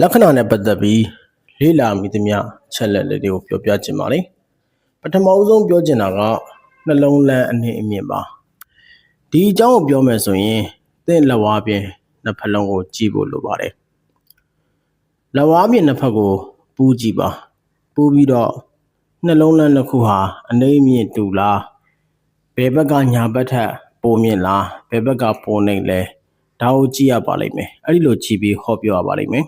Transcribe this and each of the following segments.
လက္ခဏာနဲ့ပတ်သက်ပြီးလေ့လာမိသမျှချက်လက်လေးတွေကိုပြောပြချင်ပါလေပထမအဆုံးပြောချင်တာကနှလုံးလန်းအနှင်းအမြင့်ပါဒီအကြောင်းကိုပြောမယ်ဆိုရင်သင်လက်ဝါးပြင်နှစ်ဖက်လုံးကိုကြည့်ဖို့လိုပါတယ်လက်ဝါးပြင်နှစ်ဖက်ကိုပူးကြည့်ပါပူးပြီးတော့နှလုံးလန်းတစ်ခုဟာအနှိမ့်အမြင့်တူလားဘယ်ဘက်ကညာဘက်ထက်ပိုမြင့်လားဘယ်ဘက်ကပိုနှိမ့်လဲဒါကိုကြည့်ရပါလိမ့်မယ်အဲ့ဒီလိုကြည့်ပြီးဟောပြောရပါလိမ့်မယ်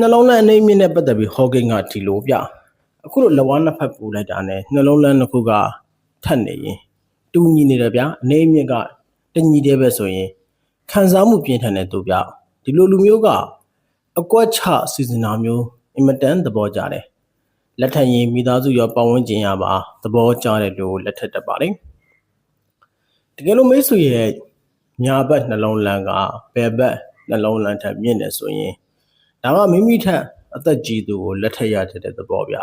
နှလုံးလန်းအနေမြင့်နဲ့ပတ်သက်ပြီးဟောကိန်းကဒီလိုပြအခုလိုလက်ဝါးနှစ်ဖက်ပူလိုက်တာနဲ့နှလုံးလန်းတစ်ခုကထက်နေရင်တူညီနေတယ်ဗျာအနေမြင့်ကတညီတည်းပဲဆိုရင်ခံစားမှုပြင်းထန်တဲ့သူဗျဒီလိုလူမျိုးကအကွက်ချစီစဉ်တာမျိုးအင်မတန်သဘောကျတယ်လက်ထပ်ရင်မိသားစုရောပတ်ဝန်းကျင်ရပါသဘောကျတဲ့လူကိုလက်ထပ်တတ်ပါလေတကယ်လို့မိတ်ဆွေရဲ့ညာဘက်နှလုံးလန်းကဘယ်ဘက်နှလုံးလန်းထက်မြင့်တယ်ဆိုရင် ဒါကမိမိထက်အသက်ကြီးသူကိုလက်ထပ်ရတဲ့သဘောဗျ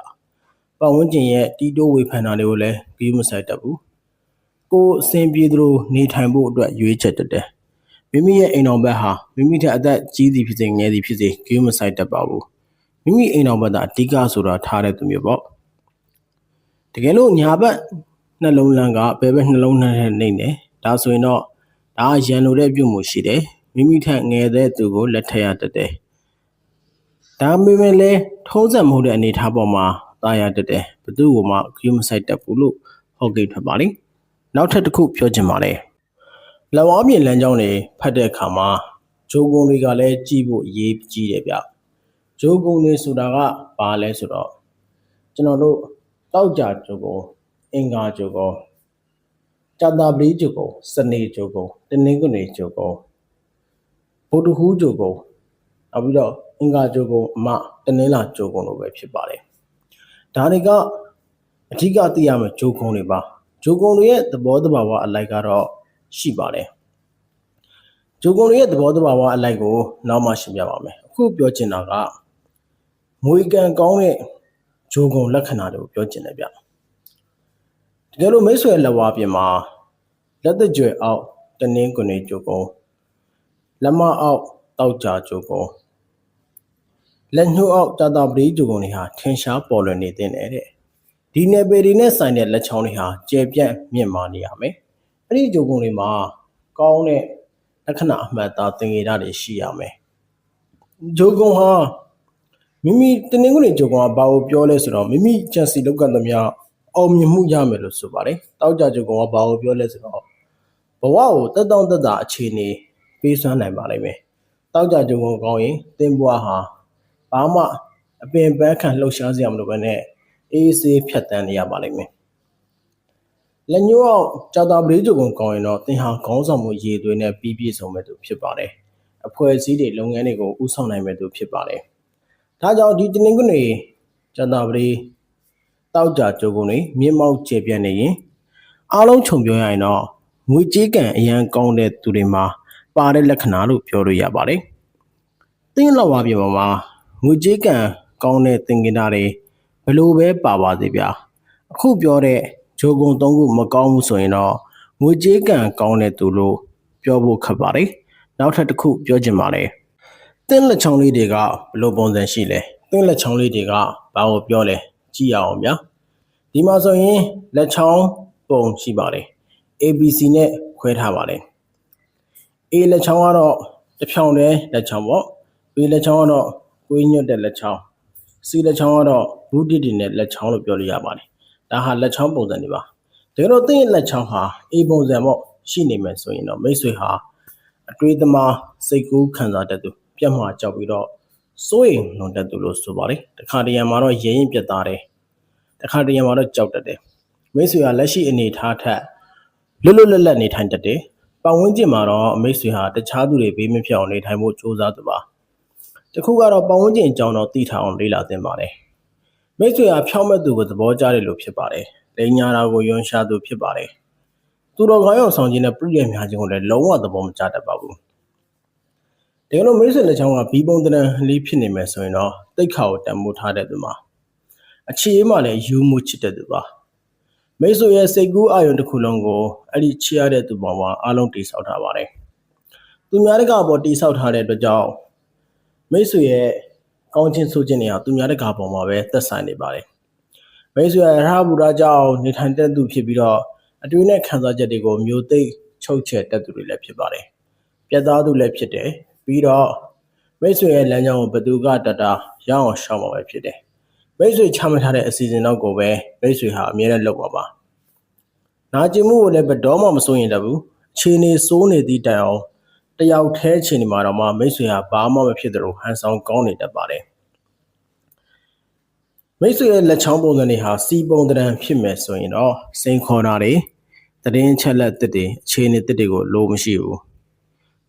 ပတ်ဝန်းကျင်ရဲ့တီးတိုးဝေဖန်တာတွေကိုလည်းဂရုမစိုက်တတ်ဘူးကိုယ်အစဉ်ပြေသလိုနေထိုင်ဖို့အတွက်ရွေးချက်တက်တယ်မိမိရဲ့အိမ်တော်ဘက်ဟာမိမိထက်အသက်ကြီးသည်ဖြစ်စေငယ်သည်ဖြစ်စေဂရုမစိုက်တတ်ပါဘူးမိမိအိမ်တော်ဘက်သာအဓိကဆိုတာထားတဲ့သူမျိုးပေါ့တကယ်လို့ညာဘက်နှလုံးလန်းကဘယ်ဘက်နှလုံးလန်းနဲ့နေနေဒါဆိုရင်တော့ဒါရန်လိုတဲ့ပြုမှုရှိတယ်မိမိထက်ငယ်တဲ့သူကိုလက်ထပ်ရတတ်တယ် ဒါပေမဲ့လည်းထုံးစံမဟုတ်တဲ့အနေအထားပေါ်မှာတာရတတ်တယ်ဘသူ့ကိုမှဂရုမစိုက်တတ်ဘူးလို့ဟောကိတ်ထွက်ပါလိမ့်နောက်ထပ်တစ်ခုပြောချင်ပါတယ်လက်ဝါးမြင်လမ်းကြောင်းတွေဖတ်တဲ့အခါမှာဂျိုးကုံတွေကလည်းကြည့်ဖို့အရေးကြီးတယ်ဗျဂျိုးကုံတွေဆိုတာကဘာလဲဆိုတော့ကျွန်တော်တို့တောက်ကြဂျိုးကုံအင်္ဂါဂျိုးကုံကြာတာပလေးဂျိုးကုံစနေဂျိုးကုံတနင်္ဂနွေဂျိုးကုံဗုဒ္ဓဟူးဂျိုးကုံနောက်ပြီးတော့ အင်္ဂါဂျိုးကုံအမတနင်္လာဂျိုးကုံလိုပဲဖြစ်ပါတယ်ဒါတွေကအဓိကသိရမယ့်ဂျိုးကုံတွေပါဂျိုးကုံတွေရဲ့သဘောတဘာဝအလိုက်ကတော့ရှိပါတယ်ဂျိုးကုံတွေရဲ့သဘောတဘာဝအလိုက်ကိုနောက်မှရှင်းပြပါမယ်အခုပြောချင်တာကငွေကံကောင်းတဲ့ဂျိုးကုံလက္ခဏာတွေကိုပြောချင်တယ်ဗျတကယ်လို့မိတ်ဆွေလက်ဝါးပြင်မှာလက်သက်ကြွယ်အောက်တနင်းကွနေဂျိုးကုံလက်မအောက်တောက်ကြဂျိုးကုံ လက်ညှိုးအောက်တာတာပရိဂျိုးကုံတွေဟာထင်ရှားပေါ်လွင်နေတဲ့တဲ့ဒီနယ်ပယ်တွေနဲ့ဆိုင်တဲ့လက်ချောင်းတွေဟာကျယ်ပြန့်မြင့်မားနေရမယ်။အဲ့ဒီဂျုံကုန်းတွေမှာကောင်းတဲ့လက္ခဏာအမှတ်သားသင်္ကေတတွေရှိရမယ်။ဂျုံကုန်းဟာမိမိတနင်္ဂနွေဂျုံကုန်းကဘာကိုပြောလဲဆိုတော့မိမိကြံစီလောက်ကသမျှအောင်မြင်မှုရမယ်လို့ဆိုပါတယ်။တောက်ကြဂျုံကုန်းကဘာကိုပြောလဲဆိုတော့ဘဝကိုတက်တောင့်တက်တာအခြေအနေပေးစွမ်းနိုင်ပါလိမ့်မယ်။တောက်ကြဂျုံကုန်းကောင်းရင်သင်ဘဝဟာ ဘာမှအပင်ပန်းခံလှုပ်ရှားစရာမလိုဘဲနဲ့အေးဆေးဖြတ်တန်းနေရပါလိမ့်မယ်။လက်ညှိုးအောင်ကြာတာပရိဂျုံကောင်းရင်တော့သင်ဟာခေါင်းဆောင်မှုရည်သွေးနဲ့ပြီးပြည့်စုံမဲ့သူဖြစ်ပါတယ်။အဖွဲ့အစည်းတွေလုပ်ငန်းတွေကိုဥဆောင်နိုင်မဲ့သူဖြစ်ပါတယ်။ဒါကြောင့်ဒီတနင်္ဂနွေကြာတာပရိတောက်ကြကြိုးကုန်တွေမြင့်မောက်ကျေပြန့်နေရင်အားလုံးခြုံပြောရရင်တော့ငွေကြေးကံအရန်ကောင်းတဲ့သူတွေမှာပါတဲ့လက္ခဏာလို့ပြောလို့ရပါတယ်။တင်းလောက်ပါပြပါမှာ ငွေကြေးကံကောင်းတဲ့သင်္ကေတတွေဘလို့ပဲပါပါသေးဗျာအခုပြောတဲ့ဂျိုကုံသုံးခုမကောင်းဘူးဆိုရင်တော့ငွေကြေးကံကောင်းတဲ့သူလို့ပြောဖို့ခက်ပါတယ်နောက်ထပ်တစ်ခုပြောချင်ပါတယ်တင်းလက်ချောင်းလေးတွေကဘလို့ပုံစံရှိလဲတင်းလက်ချောင်းလေးတွေကဘာကိုပြောလဲကြည့်ရအောင်ဗျာဒီမှာဆိုရင်လက်ချောင်းပုံရှိပါတယ် ABC နဲ့ခွဲထားပါတယ် A လက်ချောင်းကတော့တစ်ဖြောင်တည်းလက်ချောင်းပေါ့ B လက်ချောင်းကတော့ ကိုင်းညွတ်တဲ့လက်ချောင်း C လက်ချောင်းကတော့ဘူးတစ်တွေနဲ့လက်ချောင်းလို့ပြောလို့ရပါတယ်ဒါဟာလက်ချောင်းပုံစံတွေပါတကယ်တော့သင်ရဲ့လက်ချောင်းဟာ A ပုံစံပေါ့ရှိနေမယ်ဆိုရင်တော့မိတ်ဆွေဟာအတွေးသမားစိတ်ကူးခံစားတတ်သူပြတ်မှာကြောက်ပြီးတော့စိုးရိမ်လွန်တတ်သူလို့ဆိုပါတယ်တခါတရံမှာတော့ရဲရင်ပြတ်သားတယ်တခါတရံမှာတော့ကြောက်တတ်တယ်မိတ်ဆွေဟာလက်ရှိအနေထားထက်လွတ်လွတ်လပ်လပ်နေထိုင်တတ်တယ်ပတ်ဝန်းကျင်မှာတော့မိတ်ဆွေဟာတခြားသူတွေဘေးမဖြစ်အောင်နေထိုင်ဖို့ကြိုးစားသူပါ တခုကတော့ပတ်ဝန်းကျင်အကြောင်းတော့သိထားအောင်လေ့လာသင်ပါတယ်မိတ်ဆွေဟာဖြောင်းမဲ့သူကိုသဘောကျတယ်လို့ဖြစ်ပါတယ်။လိန်ညာတာကိုယွန်ရှာသူဖြစ်ပါတယ်။သူတော်ကောင်းရောက်ဆောင်ခြင်းနဲ့ပြည့်ရများခြင်းကိုလည်းလုံးဝသဘောမကျတတ်ပါဘူး။တကယ်လို့မိတ်ဆွေလက်ချောင်းကဘီပုံတန်လေးဖြစ်နေမယ်ဆိုရင်တော့တိတ်ခါကိုတန်မိုးထားတဲ့သူမှာအခြေအေးမှလည်းယူမှုချစ်တဲ့သူပါ။မိတ်ဆွေရဲ့စိတ်ကူးအာရုံတစ်ခုလုံးကိုအဲ့ဒီချစ်ရတဲ့သူပေါ်မှာအားလုံးတိဆောက်ထားပါတယ်။သူများတကအပေါ်တိဆောက်ထားတဲ့အတွက်ကြောင့် မိတ်ဆွေရဲ့ကောင်းခြင်းဆိုခြင်းတွေကသူများတကာပေါ်မှာပဲသက်ဆိုင်နေပါတယ်မိတ်ဆွေရဟဘူရာကြောင့်နေထိုင်တဲ့သူဖြစ်ပြီးတော့အတွင်းနဲ့ခံစားချက်တွေကိုမျိုးသိမ့်ချုပ်ချယ်တတ်သူတွေလည်းဖြစ်ပါတယ်ပြတ်သားသူလည်းဖြစ်တယ်ပြီးတော့မိတ်ဆွေရဲ့လမ်းကြောင်းကိုဘသူကတတရအောင်ရှောင်မှာပဲဖြစ်တယ်မိတ်ဆွေချမှတ်ထားတဲ့အစီအစဉ်တော့ကိုပဲမိတ်ဆွေဟာအမြဲတမ်းလုပ်ပါပါနာကျင်မှုကိုလည်းဘယ်တော့မှမစိုးရင်တတ်ဘူးအခြေအနေစိုးနေသည့်တိုင်အောင် တယောက်တည်းအခြေအနေမှာတော့မှမိတ်ဆွေဟာဘာမှမဖြစ်သလိုဟန်ဆောင်ကောင်းနေတတ်ပါတယ်မိတ်ဆွေရဲ့လက်ချောင်းပုံစံတွေဟာစီပုံတရံဖြစ်မယ်ဆိုရင်တော့စိန်ခေါ်တာတွေတရင်ချက်လက်တစ်တွေအခြေအနေတစ်တွေကိုလိုမရှိဘူး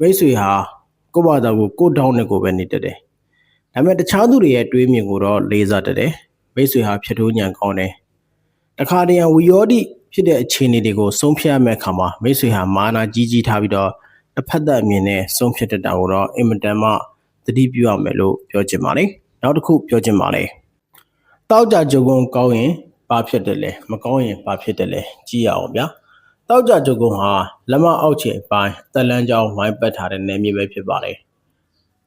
မိတ်ဆွေဟာကိုယ့်ဘာသာကိုကိုယ့်တောင်းနဲ့ကိုယ်ပဲနေတတ်တယ်ဒါပေမဲ့တခြားသူတွေရဲ့တွေးမြင်ကိုတော့လေးစားတတ်တယ်မိတ်ဆွေဟာဖြစ်ထိုးညံကောင်းတယ်တခါတရံဝီယောတိဖြစ်တဲ့အခြေအနေတွေကိုဆုံးဖြတ်မဲ့အခါမှာမိတ်ဆွေဟာမာနာကြီးကြီးထားပြီးတော့ တစ်ဖက်သက်အမြင်နဲ့ဆုံးဖြတ်တတ်တာကိုတော့အင်မတန်မှသတိပြုရမယ်လို့ပြောချင်ပါတယ်နောက်တစ်ခုပြောချင်ပါတယ်တောက်ကြကြုံကုန်းကောင်းရင်ဘာဖြစ်တယ်လဲမကောင်းရင်ဘာဖြစ်တယ်လဲကြည့်ရအောင်ဗျာတောက်ကြကြုံကုန်းဟာလက်မအောက်ခြေအပိုင်းအသက်လန်းကြောင်းဝိုင်းပတ်ထားတဲ့နေမြေပဲဖြစ်ပါတယ်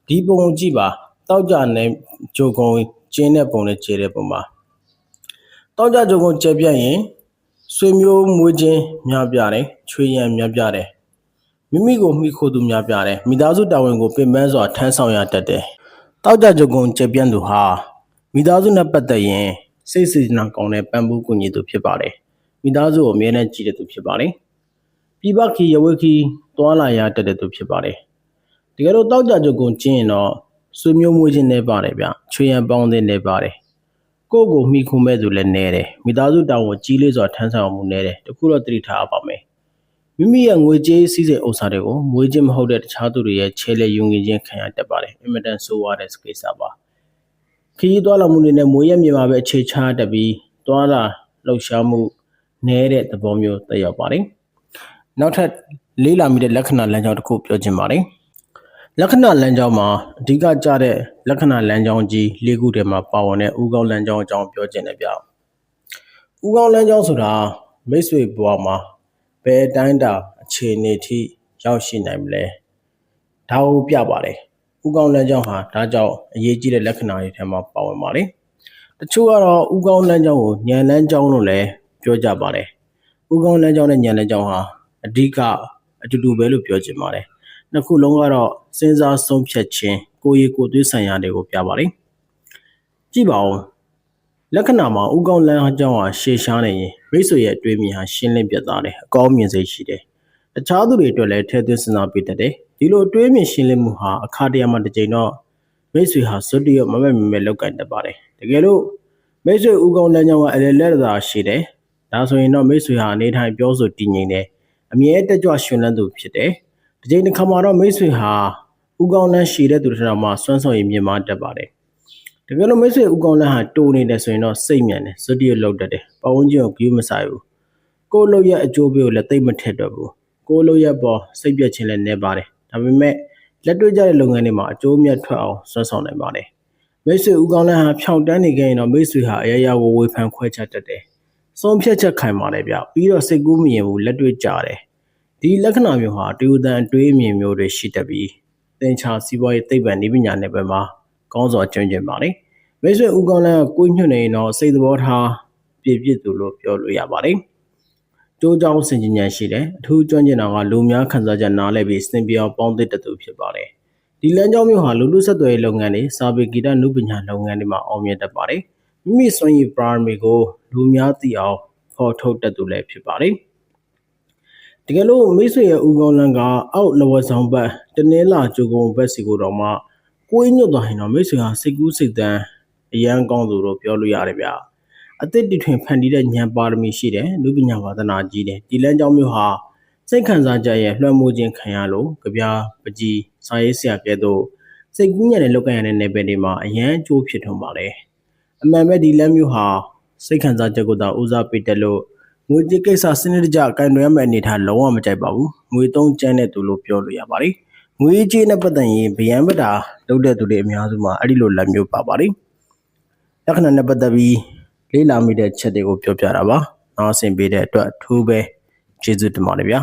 ဒီပုံကိုကြည့်ပါတောက်ကြနဲ့ကြုံကုန်းကျင်းတဲ့ပုံနဲ့ခြေတဲ့ပုံပါတောက်ကြကြုံကုန်းကျပြတ်ရင်ဆွေမျိုးမွေးခြင်းများပြားတယ်ချွေရန်များပြားတယ် မိမိကိုမိခိုသူများပြားတယ်မိသားစုတာဝန်ကိုပင်ပန်းစွာထမ်းဆောင်ရတတ်တယ်တောက်ကြကြုံကုန်းကျပြန့်သူဟာမိသားစုနဲ့ပတ်သက်ရင်စိတ်စေတနာကောင်းတဲ့ပံ့ပိုးကူညီသူဖြစ်ပါတယ်မိသားစုကိုအမြဲတမ်းကြည့်တဲ့သူဖြစ်ပါတယ်ပြပခီရဝခီတွာလာရတတ်တဲ့သူဖြစ်ပါတယ်တကယ်လို့တောက်ကြကြုံကုန်းကျင်းရင်တော့ဆွေမျိုးမွေးခြင်းနဲ့ပါတယ်ဗျချွေရန်ပေါင်းတဲ့နဲ့ပါတယ်ကိုယ့်ကိုမိခုမဲ့သူလည်းနဲတယ်မိသားစုတောင်းကိုကြီးလေးစွာထမ်းဆောင်မှုနဲတယ်တခုတော့သတိထားပါမယ် မိမိရဲ့ငွေကြေးစည်းစိမ်ဥစ္စာတွေကိုမွေးခြင်းမဟုတ်တဲ့တခြားသူတွေရဲ့ချဲလဲယုံကြည်ခြင်းခံရတတ်ပါတယ်အင်မတန်ဆိုးဝါးတဲ့ကိစ္စပါခရီးသွားလာမှုတွေနဲ့မွေးရမြေမှာပဲအခြေချတတ်ပြီးသွားလာလှုပ်ရှားမှုနဲတဲ့သဘောမျိုးသက်ရောက်ပါတယ်နောက်ထပ်လေးလာမိတဲ့လက္ခဏာလမ်းကြောင်းတစ်ခုပြောချင်ပါတယ်လက္ခဏာလမ်းကြောင်းမှာအဓိကကျတဲ့လက္ခဏာလမ်းကြောင်းကြီး၄ခုထဲမှာပါဝင်တဲ့ဥကောင်းလမ်းကြောင်းအကြောင်းပြောချင်တယ်ဗျ။ဥကောင်းလမ်းကြောင်းဆိုတာမိတ်ဆွေဘဝမှာ ဘယ်တိုင်းတာအခြေအနေထိရောက်ရှိနိုင်မလဲ။ဒါကိုပြပါတယ်။ဥကောင်းလမ်းကြောင်းဟာဒါကြောင့်အရေးကြီးတဲ့လက္ခဏာတွေထဲမှာပါဝင်ပါတယ်။တချို့ကတော့ဥကောင်းလမ်းကြောင်းကိုညံလမ်းကြောင်းလို့လည်းပြောကြပါတယ်။ဥကောင်းလမ်းကြောင်းနဲ့ညံလမ်းကြောင်းဟာအဓိကအတူတူပဲလို့ပြောချင်ပါတယ်။နှစ်ခုလုံးကတော့စဉ်းစားဆုံးဖြတ်ခြင်းကိုယ်ရည်ကိုယ်သွေးဆိုင်ရာတွေကိုပြပါတယ်ကြည့်ပါဦး လက္ခဏာမှာဥကောင်းလန်းအကြောင်းဟာရှေရှားနေရင်မိတ်ဆွေရဲ့အတွေးမြင်ဟာရှင်းလင်းပြတ်သားတယ်အကောင်းမြင်စိတ်ရှိတယ်တခြားသူတွေအတွက်လည်းထည့်သွင်းစဉ်းစားပေးတတ်တယ်ဒီလိုအတွေးမြင်ရှင်းလင်းမှုဟာအခါတရံမှာတစ်ကြိမ်တော့မိတ်ဆွေဟာစွတ်တရမမက်မမဲလောက်ကင်တတ်ပါတယ်တကယ်လို့မိတ်ဆွေဥကောင်းလန်းကြောင်းကအလေလက်သာရှိတယ်ဒါဆိုရင်တော့မိတ်ဆွေဟာအနေထိုင်ပြောဆိုတည်ငြိမ်တယ်အမြဲတကြွရှင်လန်းသူဖြစ်တယ်ဒီချိန်တစ်ခါမှာတော့မိတ်ဆွေဟာဥကောင်းလန်းရှည်တဲ့သူတစ်ထက်မှစွမ်းဆောင်ရည်မြင့်မားတတ်ပါတယ် တကယ်လို့မိတ်ဆွေဥကောင်းလန်းဟာတိုးနေတယ်ဆိုရင်တော့စိတ်မြန်တယ်ဇွတ်တီကိုလောက်တတ်တယ်ပဝန်းကျင်ကိုကြည့်မဆိုင်ဘူးကိုယ်လောက်ရအကျိုးပေးကိုလည်းသိမထက်တော့ဘူးကိုယ်လောက်ရပေါ်စိတ်ပြတ်ခြင်းလည်းနေပါတယ်ဒါပေမဲ့လက်တွေ့ကြတဲ့လုပ်ငန်းတွေမှာအကျိုးမြတ်ထွက်အောင်စွမ်းဆောင်နိုင်ပါတယ်မိတ်ဆွေဦးကောင်းလန်းဟာဖြောင်းတန်းနေခဲ့ရင်တော့မိတ်ဆွေဟာအရရဝဝေဖန်ခွဲချတတ်တယ်။ဆုံးဖြတ်ချက်ခိုင်ပါတယ်ဗျ။ပြီးတော့စိတ်ကူးမြင်ဘူးလက်တွေ့ကြတယ်ဒီလက္ခဏာမျိုးဟာတူတန်အတွေးအမြင်မျိုးတွေရှိတတ်ပြီးသင်္ချာစီးပွားရေးသိပ္ပံနည်းပညာနယ်ပယ်မှာကောင်းစွာကျွမ်းကျင်ပါလေ မိတ်ဆွေဦးကောင်းလန်းကိုညွှန်နေရင်တော့စိတ်သဘောထားပြည့်ပြည့်သူလို့ပြောလို့ရပါတယ်ကျိုးကြောင်းစင်ကြဉဏ်ရှိတယ်အထူးကျွမ်းကျင်တာကလူများခံစားချက်နားလည်ပြီးစင်ပြောင်းပေါင်းသစ်တသူဖြစ်ပါတယ်ဒီလမ်းကြောင်းမျိုးဟာလူလူဆက်သွယ်ရေးလုပ်ငန်းတွေစာပေဂီတနုပညာလုပ်ငန်းတွေမှာအောင်မြင်တတ်ပါတယ်မိမိစွမ်းရည်ပရာမီကိုလူများသိအောင်ဖော်ထုတ်တတ်သူလည်းဖြစ်ပါတယ်တကယ်လို့မိတ်ဆွေရဲ့ဦးကောင်းလန်းကအောက်လဝဆောင်ဘက်တနင်းလာကျုံကုန်းဘက်စီကိုတော့မှကိုင်းညွတ်သွားရင်တော့မိတ်ဆွေဟာစိတ်ကူးစိတ်တန်း အရန်ကောင်းသူလို့ပြောလို့ရတယ်ဗျအသစ်တီထွင်ဖန်တီးတဲ့ဉာဏ်ပါရမီရှိတယ်လူပညာဝါသနာကြီးတယ်ဒီလမ်းကြောင်းမျိုးဟာစိတ်ခံစားချက်ရဲ့လွှမ်းမိုးခြင်းခံရလို့ကြပြားပကြီးစာရေးဆရာကဲ့သို့စိတ်ကူးညံ့တဲ့လောက်ကန်ရတဲ့နယ်ပယ်တွေမှာအရန်ကြိုးဖြစ်ထွန်းပါလေအမှန်ပဲဒီလမ်းမျိုးဟာစိတ်ခံစားချက်ကိုသာဦးစားပေးတယ်လို့ငွေကြေးကိစ္စစနစ်တကျကင်တွယ်ရမယ့်အနေထားလုံးဝမကြိုက်ပါဘူးငွေသုံးကျန်းတဲ့သူလို့ပြောလို့ရပါတယ်ငွေကြေးနဲ့ပတ်သက်ရင်ဗျံပတာလုပ်တဲ့သူတွေအများစုမှာအဲ့ဒီလိုလက်မျိုးပါပါတယ် လက္ခဏာနဲ့ပတ်သက်ပြီးလေးလာမိတဲ့ချက်တွေကိုပြောပြတာပါနောက်ဆင်ပေးတဲ့အတွက်ထူးပဲကျေးဇူးတင်ပါတယ်ဗျာ